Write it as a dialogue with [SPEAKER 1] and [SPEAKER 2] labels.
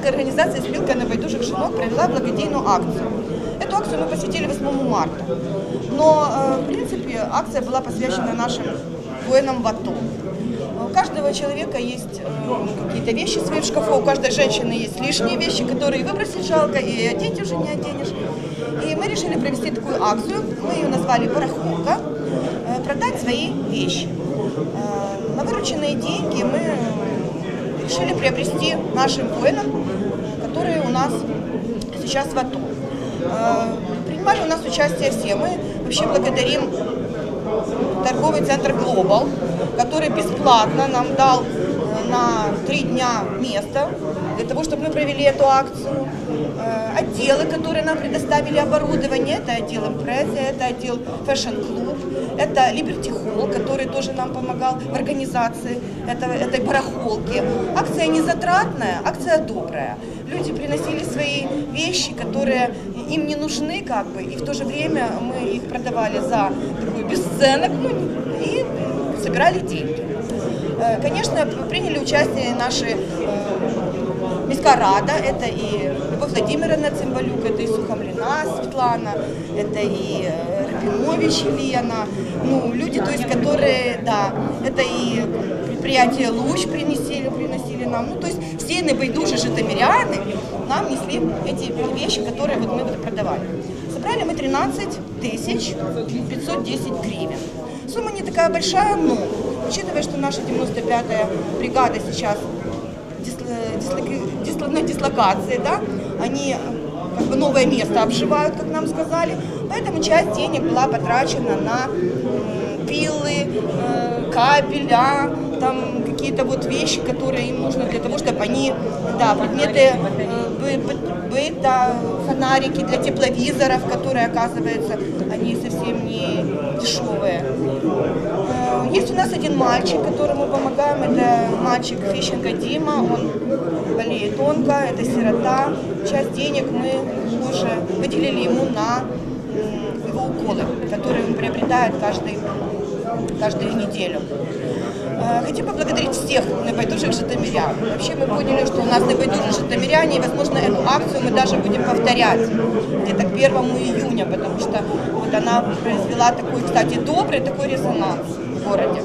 [SPEAKER 1] Громадская организация «Спилка небайдужих жінок» провела благодійную акцию. Эту акцию мы посвятили 8 марта. Но, э, в принципе, акция была посвящена нашим воинам в АТО. У каждого человека есть э, какие-то вещи свои в шкафу, у каждой женщины есть лишние вещи, которые выбросить жалко, и одеть уже не оденешь. И мы решили провести такую акцию, мы ее назвали «Барахолка», э, продать свои вещи. На вырученные деньги мы решили приобрести нашим воинам, которые у нас сейчас в АТО. Э, Принимали у нас участие все. Мы вообще благодарим торговый центр Global, который бесплатно нам дал на три дня место для того, чтобы мы провели эту акцию. Э, Отделы, которые нам предоставили оборудование, это отдел импрессы, это отдел Club, это Liberty Hall, который тоже нам помогал в организации этого, этой барахолки. Акция не затратная, акция добрая. Люди приносили свои вещи, которые им не нужны, как бы, и в то же время мы их продавали за такой бесценок ну, и собирали деньги. Э, Конечно, приняли участие наши э, Мискарада, это и Любовь Владимировна Цимбалюк, это и Сухомлина Светлана, это и э, Рабинович Елена, ну, люди, то есть, которые, да, это и предприятие Луч принесли, приносили нам, ну, то есть, все небайдужи житомиряне нам несли эти вещи, которые вот мы продавали. Собрали мы 13 тысяч 510 гривен. Сумма не такая большая, но учитывая, что наша 95-я бригада сейчас на дислокации, да, они как бы новое место обживают, как нам сказали, поэтому часть денег была потрачена на пилы, э, кабеля, там какие-то вот вещи, которые им нужны для того, чтобы они, да, предметы э, бы- бы- быта, фонарики для тепловизоров, которые, оказывается, они совсем не дешевые. Э, Есть у нас один мальчик, которому помогаем, это мальчик Фищенко Дима, он болеет онко, это сирота. Часть денег мы уже выделили ему на его уколы, которые он приобретает каждый, каждую неделю. Хотим поблагодарить всех небайдужих житомирян. Вообще мы поняли, что у нас небайдужие житомиряне, и, возможно, эту акцию мы даже будем повторять где-то к 1 июня, потому что вот она произвела такой, кстати, добрый такой резонанс в городе.